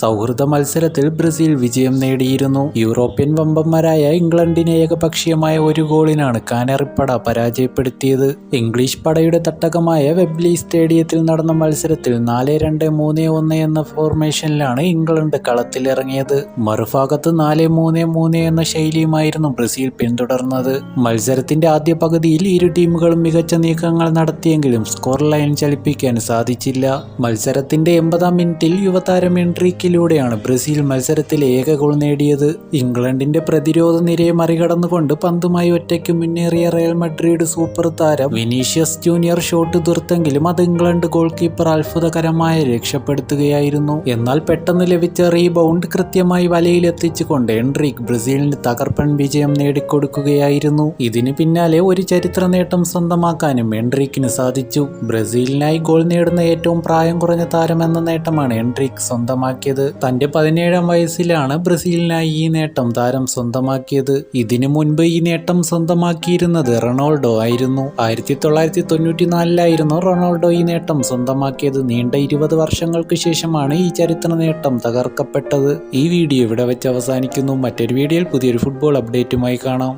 സൗഹൃദ മത്സരത്തിൽ ബ്രസീൽ വിജയം നേടിയിരുന്നു. യൂറോപ്യൻ വമ്പന്മാരായ ഇംഗ്ലണ്ടിനെ ഏകപക്ഷീയമായ ഒരു ഗോളിനാണ് കാനറിപ്പട പരാജയപ്പെടുത്തിയത്. ഇംഗ്ലീഷ് പടയുടെ തട്ടകമായ വെബ്ലി സ്റ്റേഡിയത്തിൽ നടന്ന മത്സരത്തിൽ നാല് രണ്ട് മൂന്ന് ഒന്ന് എന്ന ഫോർമേഷനിലാണ് ഇംഗ്ലണ്ട് കളത്തിലിറങ്ങിയത്. മറുഭാഗത്ത് നാല് മൂന്ന് മൂന്ന് എന്ന ശൈലിയുമായിരുന്നു ബ്രസീൽ പിന്തുടർന്നത്. മത്സരത്തിന്റെ ആദ്യ പകുതിയിൽ ഇരു ടീമുകളും മികച്ച നീക്കങ്ങൾ നടത്തിയെങ്കിലും സ്കോർ ലൈൻ ചലിപ്പിക്കാൻ സാധിച്ചില്ല. മത്സരത്തിന്റെ എൺപതാം മിനിറ്റിൽ യുവതാരം എൻട്രിക്കിലൂടെയാണ് ബ്രസീൽ മത്സരത്തിൽ ഏക ഗോൾ നേടിയത്. ഇംഗ്ലണ്ടിന്റെ പ്രതിരോധ നിരയെ മറികടന്നുകൊണ്ട് പന്തുമായി ഒറ്റയ്ക്ക് മുന്നേറിയ റയൽ മഡ്രിഡ് സൂപ്പർ താരം വിനീഷ്യസ് ജൂനിയർ ഷോട്ട് തീർത്തെങ്കിലും അത് ഇംഗ്ലണ്ട് ഗോൾ കീപ്പർ അത്ഭുതകരമായി രക്ഷപ്പെടുത്തുകയായിരുന്നു. എന്നാൽ പെട്ടെന്ന് ലഭിച്ച റീബൗണ്ട് കൃത്യമായി വലയിലെത്തിച്ചുകൊണ്ട് എൻട്രിക് ബ്രസീലിന് തകർപ്പൻ വിജയം നേടിക്കൊടുക്കുകയായിരുന്നു. ഇതിന് പിന്നാലെ ഒരു ചരിത്ര നേട്ടം സ്വന്തമാക്കാനും എൻട്രിക്കിന് സാധിച്ചു. ബ്രസീലിനായി ഗോൾ നേടുന്ന ഏറ്റവും പ്രായം കുറഞ്ഞ താരം എന്ന നേട്ടമാണ് എൻട്രിക് സ്വന്തമാക്കിയത്. തന്റെ പതിനേഴാം വയസ്സിലാണ് ബ്രസീലിനായി ഈ നേട്ടം താരം സ്വന്തമാക്കിയത്. ഇതിനു മുൻപ് ഈ നേട്ടം സ്വന്തമാക്കിയിരുന്നത് റൊണാൾഡോ ആയിരുന്നു. ആയിരത്തി തൊള്ളായിരത്തി തൊണ്ണൂറ്റിനാലിലായിരുന്നു റൊണാൾഡോ ഈ നേട്ടം സ്വന്തമാക്കിയത്. നീണ്ട ഇരുപത് വർഷങ്ങൾക്ക് ശേഷമാണ് ഈ ചരിത്ര നേട്ടം തകർക്കപ്പെട്ടത്. ഈ വീഡിയോ ഇവിടെ വെച്ച് അവസാനിക്കുന്നു. മറ്റൊരു വീഡിയോയിൽ പുതിയൊരു ഫുട്ബോൾ അപ്ഡേറ്റുമായി കാണാം.